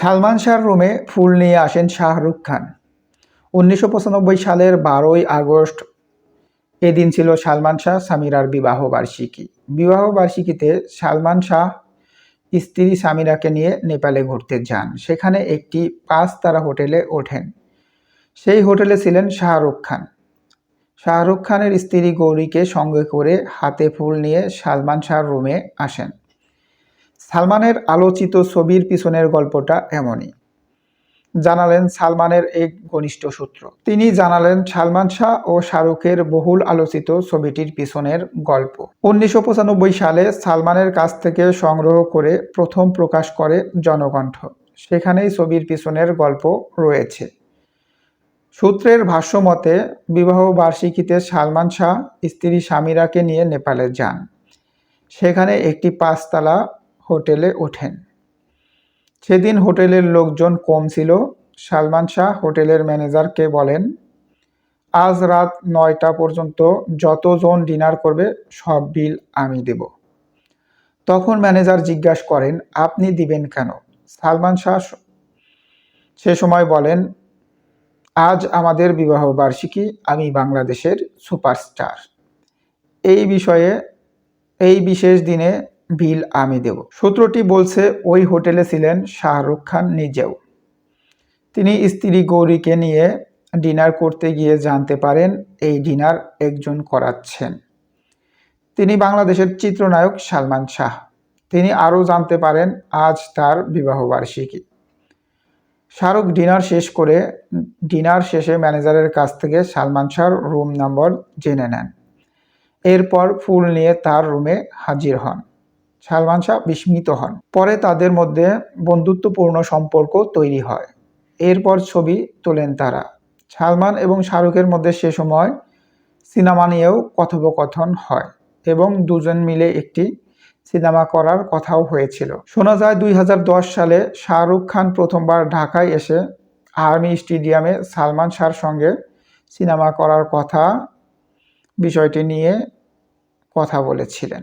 সালমান শাহর রুমে ফুল নিয়ে আসেন শাহরুখ খান। উনিশশো পঁচানব্বই সালের বারোই আগস্ট এদিন ছিল সালমান শাহ, সামিরার বিবাহ বার্ষিকী। বিবাহ বার্ষিকীতে সালমান শাহ স্ত্রী সামিরাকে নিয়ে নেপালে ঘুরতে যান। সেখানে একটি পাঁচ তারা হোটেলে ওঠেন। সেই হোটেলে ছিলেন শাহরুখ খান। শাহরুখ খানের স্ত্রী গৌরীকে সঙ্গে করে হাতে ফুল নিয়ে সালমান শাহর রুমে আসেন। সালমানের আলোচিত ছবির পিছনের গল্পটা এমনই। জানালেন সালমানের এক ঘনিষ্ঠ সূত্র। তিনি জানালেন, সালমান শাহ ও শাহরুখের বহুল আলোচিত ছবিটির পিছনের গল্প। উনিশশো পঁচানব্বই সালে সালমানের কাছ থেকে সংগ্রহ করে প্রথম প্রকাশ করে জনকণ্ঠ। সেখানেই ছবির পিছনের গল্প রয়েছে। সূত্রের ভাষ্য মতে, বিবাহ বার্ষিকীতে সালমান শাহ স্ত্রী স্বামীরাকে নিয়ে নেপালে যান। সেখানে একটি পাঁচতলা হোটেলে ওঠেন। সেদিন হোটেলের লোকজন কম ছিল। সালমান শাহ হোটেলের ম্যানেজারকে বলেন, আজ রাত নয়টা পর্যন্ত যতজন ডিনার করবে, সব বিল আমি দেব। তখন ম্যানেজার জিজ্ঞাসা করেন, আপনি দিবেন কেন? সালমান শাহ সে সময় বলেন, আজ আমাদের বিবাহ বার্ষিকী, আমি বাংলাদেশের সুপারস্টার। এই বিষয়ে, এই বিশেষ দিনে বিল আমি দেব। সূত্রটি বলছে, ওই হোটেলে ছিলেন শাহরুখ খান নিজেও। তিনি স্ত্রী গৌরীকে নিয়ে ডিনার করতে গিয়ে জানতে পারেন, এই ডিনার একজন করাচ্ছেন। তিনি বাংলাদেশের চিত্রনায়ক সালমান শাহ। তিনি আরও জানতে পারেন, আজ তার বিবাহবার্ষিকী শাহরুখ ডিনার শেষ করে, ডিনার শেষে ম্যানেজারের কাছ থেকে সালমান শাহর রুম নম্বর জেনে নেন। এরপর ফুল নিয়ে তার রুমে হাজির হন। সালমান শাহ বিস্মিত হন। পরে তাদের মধ্যে বন্ধুত্বপূর্ণ সম্পর্ক তৈরি হয়। এরপর ছবি তোলেন তারা। সালমান এবং শাহরুখের মধ্যে সে সময় সিনেমা নিয়েও কথোপকথন হয় এবং দুজন মিলে একটি সিনেমা করার কথাও হয়েছিল। শোনা যায় দুই হাজার দশ সালে শাহরুখ খান প্রথমবার ঢাকায় এসে আর্মি স্টেডিয়ামে সালমান শাহর সঙ্গে সিনেমা করার কথা বিষয়টি নিয়ে কথা বলেছিলেন।